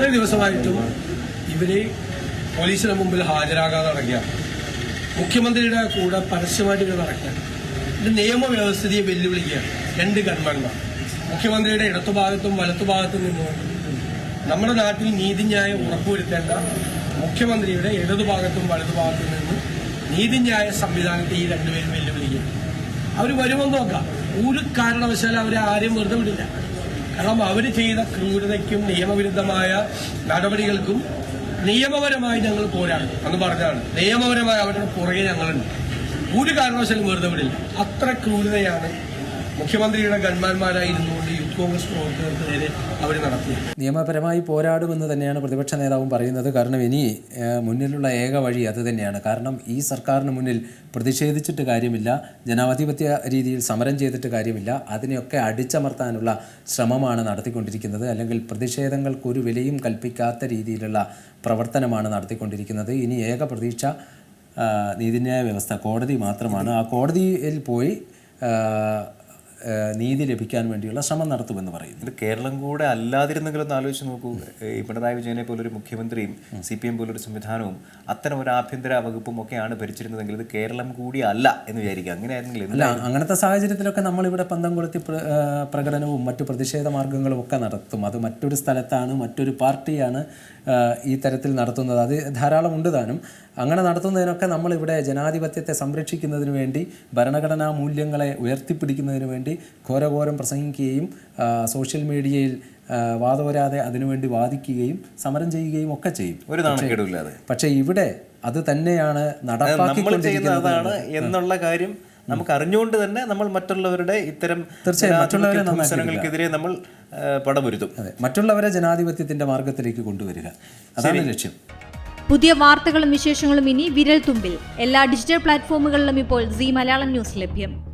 ഇത്ര ദിവസമായിട്ടും ഇവർ പോലീസിന് മുമ്പിൽ ഹാജരാകാതെ നടക്കുകയാണ്. മുഖ്യമന്ത്രിയുടെ കൂടെ പരസ്യമായിട്ട് ഇവർ നടക്കുകയാണ്. ഇത് നിയമവ്യവസ്ഥിതിയെ വെല്ലുവിളിക്കുകയാണ്. രണ്ട് ഗൺമാന്മാർ മുഖ്യമന്ത്രിയുടെ ഇടത്തുഭാഗത്തും വലത്തുഭാഗത്തും നിന്നും നമ്മുടെ നാട്ടിൽ നീതിന്യായം ഉറപ്പുവരുത്തേണ്ട മുഖ്യമന്ത്രിയുടെ ഇടതുഭാഗത്തും വലതുഭാഗത്തും നിന്ന് നീതിന്യായ സംവിധാനത്തെ ഈ രണ്ടുപേരും വെല്ലുവിളിക്കും അവർ വരുമെന്ന് നോക്കാം. ഒരു കാരണവശാലും അവരെ ആരെയും വെറുതെ വിടില്ല. കാരണം അവർ ചെയ്ത ക്രൂരതയ്ക്കും നിയമവിരുദ്ധമായ നടപടികൾക്കും നിയമപരമായി ഞങ്ങൾ പോരാടും എന്ന് പറഞ്ഞാണ്. നിയമപരമായി അവരുടെ പുറകെ ഞങ്ങളുണ്ട്. ഒരു കാരണവശാലും വെറുതെ വിടില്ല. അത്ര ക്രൂരതയാണ് മുഖ്യമന്ത്രിയുടെ ഗൺമാന്മാരായിരുന്നുകൊണ്ട് യൂത്ത് കോൺഗ്രസ് പ്രവർത്തകർക്ക് നേരെ അവർ നടത്തിയത്. നിയമപരമായി പോരാടുമെന്ന് തന്നെയാണ് പ്രതിപക്ഷ നേതാവും പറയുന്നത്. കാരണം ഇനി മുന്നിലുള്ള ഏക വഴി അത് തന്നെയാണ്. കാരണം ഈ സർക്കാരിന് മുന്നിൽ പ്രതിഷേധിച്ചിട്ട് കാര്യമില്ല ജനാധിപത്യ രീതിയിൽ സമരം ചെയ്തിട്ട് കാര്യമില്ല. അതിനെയൊക്കെ അടിച്ചമർത്താനുള്ള ശ്രമമാണ് നടത്തിക്കൊണ്ടിരിക്കുന്നത്. അല്ലെങ്കിൽ പ്രതിഷേധങ്ങൾക്ക് ഒരു വിലയും കൽപ്പിക്കാത്ത രീതിയിലുള്ള പ്രവർത്തനമാണ് നടത്തിക്കൊണ്ടിരിക്കുന്നത്. ഇനി ഏക പ്രതീക്ഷ നീതിന്യായ വ്യവസ്ഥ കോടതി മാത്രമാണ്. ആ കോടതിയിൽ പോയി നീതി ലഭിക്കാൻ വേണ്ടിയുള്ള ശ്രമം നടത്തുമെന്ന് പറയുന്നു. ഇത് കേരളം കൂടെ അല്ലാതിരുന്നെങ്കിലും ഒന്ന് ആലോചിച്ച് നോക്കൂ. ഈ പിണറായി വിജയനെ പോലൊരു മുഖ്യമന്ത്രിയും സി പി എം പോലൊരു സംവിധാനവും അത്തരം ഒരു ആഭ്യന്തര വകുപ്പും ഒക്കെയാണ് ഭരിച്ചിരുന്നതെങ്കിൽ ഇത് കേരളം കൂടി അല്ല എന്ന് വിചാരിക്കുക. അങ്ങനെയായിരുന്നെങ്കിൽ അല്ല അങ്ങനത്തെ സാഹചര്യത്തിലൊക്കെ നമ്മളിവിടെ പന്തം കൊളുത്തി പ്രകടനവും മറ്റു പ്രതിഷേധ മാർഗങ്ങളും ഒക്കെ നടത്തും. അത് മറ്റൊരു സ്ഥലത്താണ് മറ്റൊരു പാർട്ടിയാണ് ഈ തരത്തിൽ നടത്തുന്നത്. അത് ധാരാളം ഉണ്ട് താനും. അങ്ങനെ നടത്തുന്നതിനൊക്കെ നമ്മളിവിടെ ജനാധിപത്യത്തെ സംരക്ഷിക്കുന്നതിന് വേണ്ടി ഭരണഘടനാ മൂല്യങ്ങളെ ഉയർത്തിപ്പിടിക്കുന്നതിന് വേണ്ടി ഘോരഘോരം പ്രസംഗിക്കുകയും സോഷ്യൽ മീഡിയയിൽ വാദവരാതെ അതിനുവേണ്ടി വാദിക്കുകയും സമരം ചെയ്യുകയും ഒക്കെ ചെയ്യും. ഒരു പക്ഷേ ഇവിടെ അത് തന്നെയാണ് നടപ്പാക്കിക്കൊണ്ടിരിക്കുന്നത് എന്നുള്ള കാര്യം നമുക്ക് അറിഞ്ഞുകൊണ്ട് തന്നെ നമ്മൾ മറ്റുള്ളവരുടെ ഇത്തരം തീർച്ചയായും നമ്മൾ പടപൊരുത്തും അതെ. മറ്റുള്ളവരെ ജനാധിപത്യത്തിന്റെ മാർഗത്തിലേക്ക് കൊണ്ടുവരിക. അതാണ് ലക്ഷ്യം. പുതിയ വാർത്തകളും വിശേഷങ്ങളും ഇനി വിരൽ തുമ്പിൽ എല്ലാ ഡിജിറ്റൽ പ്ലാറ്റ്ഫോമുകളിലും ഇപ്പോൾ സി മലയാളം ന്യൂസ് ലഭ്യം.